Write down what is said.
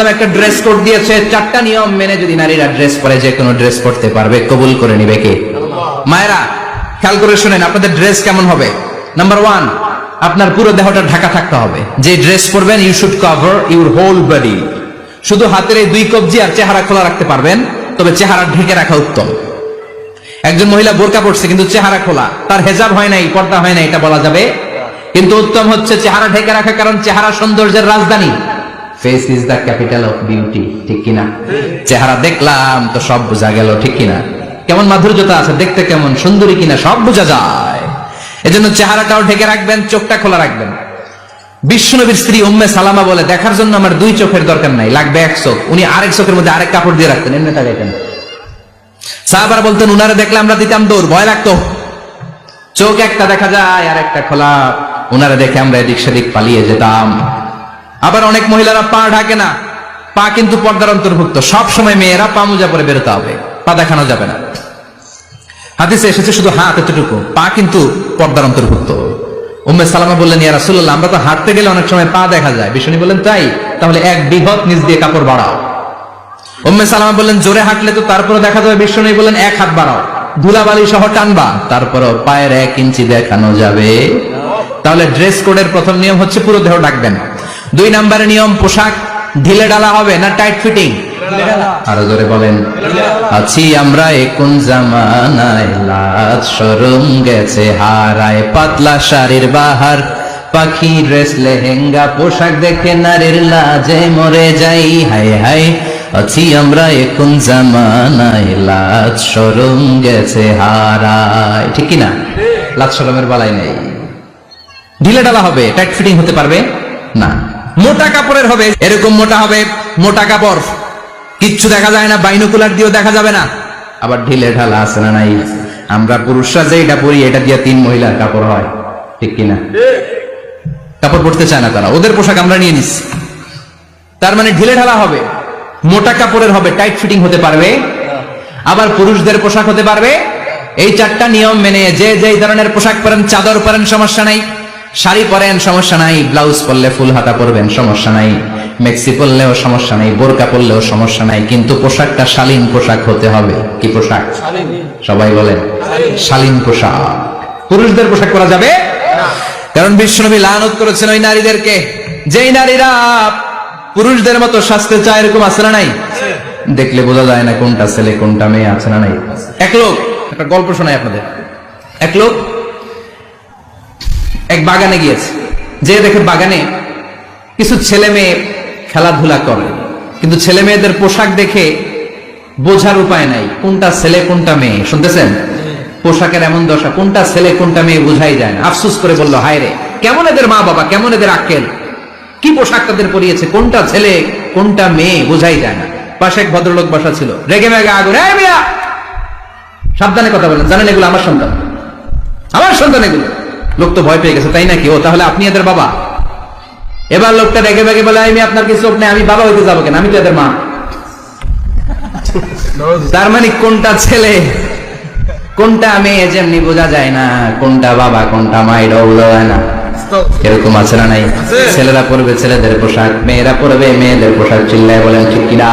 ইসলাম একটা dress code দিয়েছে, চারটা নিয়ম মেনে যদি নারীরা ড্রেস পরে, যে কোনো ড্রেস পরতে পারবে। কবুল করে নিবে কে? মায়েরা, খেয়াল করে শুনেন, আপনাদের ড্রেস কেমন হবে? নাম্বার ওয়ান আপনার পুরো দেহটা ঢাকা থাকতে হবে। যে ড্রেস পরবেন you should cover your whole body শুধু হাতের এই দুই কবজি আর চেহারা খোলা রাখতে পারবেন, তবে চেহারা ঢেকে রাখা উত্তম। একজন মহিলা বোরকা পড়ছে কিন্তু চেহারা খোলা। তার হেজাব হয় নাই, পর্দা হয় নাই, এটা বলা যাবে। কিন্তু উত্তম হচ্ছে চেহারা ঢেকে রাখা, কারণ চেহারা সৌন্দর্যের রাজধানী। Face is the capital of beauty ঠিক কিনা? চেহারা দেখলাম তো সব বোঝা গেল, ঠিক কিনা? কেমন মাধুর্যতা আছে, দেখতে কেমন সুন্দরী কিনা, সব বোঝা যায়। এজন্য চেহারাটাও ঢেকে রাখবেন, চোখটা খোলা রাখবেন। বিশ্বনবীর স্ত্রী উম্মে সালামা বলে, দেখার জন্য আমার দুই চোখের দরকার নাই, লাগবে এক চোখ। উনি আরেক চোখের মধ্যে আরেক কাপড় দিয়ে রাখতেন, এমনি তাকাইতেন। সাহাবার বলতেন, উনারে দেখলে আমরা দিতাম দৌড়, ভয় লাগতো। চোখ একটা দেখা যায়, আর একটা খোলা। উনারে দেখে আমরা এদিক সেদিক পালিয়ে যেতাম। আবার অনেক মহিলারা পা ঢাকে না। পা কিন্তু পর্দার অন্তর্ভুক্ত। সব সময় মেয়েরা পা মোজা পরে বেরোতে হবে। পা দেখানো যাবে না। হাদিসে এসেছে শুধু হাত এতটুকু। পা কিন্তু পর্দার অন্তর্ভুক্ত। উম্মে সালামা বললেন, ইয়া রাসূলুল্লাহ, আমরা তো হাঁটতে গেলে অনেক সময় পা দেখা যায়। বিষ্ণু বললেন, তাই? তাহলে এক বৃহৎ নিজ দিয়ে কাপড় বাড়াও। উম্মে সালামা বললেন, জোরে হাঁটলে তো তারপরে দেখা যাবে। বিষ্ণু বললেন, এক হাত বাড়াও। ধুলাবালি সহ টানবা তারপর পায়ের এক ইঞ্চি দেখানো যাবে। তাহলে ড্রেস কোডের প্রথম নিয়ম হচ্ছে, পুরো দেহ ডাকবেন দুই নম্বরের নিয়ম পোশাক ঢিলে ডালা হবে না টাইট ফিটিং আরও জোরে বলেন। আছি আমরা এখন জামানায় লাজ সরম গেছে হারায় পাতলা শাড়ির বাহার পাখি ড্রেস লেহেঙ্গা পোশাক দেখে নারীর লাজে মরে যাই হায় হায় আছি আমরা এখন জামানায় লাজ সরম গেছে হারায়। ঠিক কি না লাজ সরমের বালাই নেই। ঢিলে ডালা হবে টাইট ফিটিং হতে পারবে? না। মোটা কাপড়ের হবে, এরকম মোটা হবে, মোটা কাপড়। কিচ্ছু দেখা যায় না, বাইনোকুলার দিয়েও দেখা যাবে না। আবার ঢিলে ঢালা আছে না নাই? আমরা পুরুষরা যে এটা পরি, এটা দিয়ে তিন মহিলার কাপড় হয়। ঠিক কিনা? কাপড় পরতে চায় না তারা। ওদের পোশাক আমরা নিয়ে নিচ্ছি। তার মানে ঢিলে ঢালা হবে, মোটা কাপড়ের হবে, টাইট ফিটিং হতে পারবে। আবার পুরুষদের পোশাক হতে পারবে। এই চারটা নিয়ম মেনে যে যে ধরনের পোশাক পরেন, চাদর পরেন, সমস্যা নাই। শাড়ি পরেন, সমস্যা নাই। ব্লাউজ পরলে ফুল হাতা পরবেন, সমস্যা নাই। মেক্সি পরলেও সমস্যা নাই, বোরকা পরলেও সমস্যা নাই। কিন্তু পোশাকটা শালীন পোশাক হতে হবে। কি পোশাক? সবাই বলেন, শালীন পোশাক। পুরুষদের পোশাক করা যাবে? কারণ বিশ্বনবী লানত করেছেন ওই নারীদেরকে। যেই নারীরা পুরুষদের মতো স্বাস্থ্য চায়, এরকম আছে না নাই? দেখলে বোঝা যায় না কোনটা ছেলে, কোনটা মেয়ে আছে না নাই। এক লোক, একটা গল্প শোনাই আপনাদের। এক লোক এক বাগানে গিয়েছে। যে দেখে বাগানে কিছু ছেলে মেয়ে খেলাধুলা করে। কিন্তু ছেলে মেয়েদের পোশাক দেখে বোঝার উপায় নাই, কোনটা ছেলে, কোনটা মেয়ে। শুনতেছেন? পোশাকের এমন দশা, কোনটা ছেলে, কোনটা মেয়ে বোঝাই যায় না। আফসুস করে বলল, হায় রে, কেমন এদের মা বাবা, কেমন এদের আক্কেল? কি পোশাক তাদের পরিয়েছে, কোনটা ছেলে, কোনটা মেয়ে, বোঝাই যায় না। পাশে এক ভদ্রলোক বসা ছিল। রেগে মেগে আগুন সাবধানে কথা বলেন। জানেন এগুলো আমার সন্তান? আমার সন্তান এগুলো। লোক তো ভয় পেয়ে গেছে তাই নাকি? ও তাহলে আপনি এদের বাবা? এবার লোকটা রেগে বেগে বলে আমি আপনার কিছু নেই আমি বাবা হইতে যাব কেন? আমি তো এদের মা। তার মানে কোনটা ছেলে কোনটা মেয়ে যেমনি বোঝা যায় না কোনটা বাবা কোনটা মা এটাও বোঝা যায় না। এরকম আছে না নাই? ছেলেরা পরবে ছেলেদের পোশাক মেয়েরা পরবে মেয়েদের পোশাক চিল্লায় বলেন ঠিক কিনা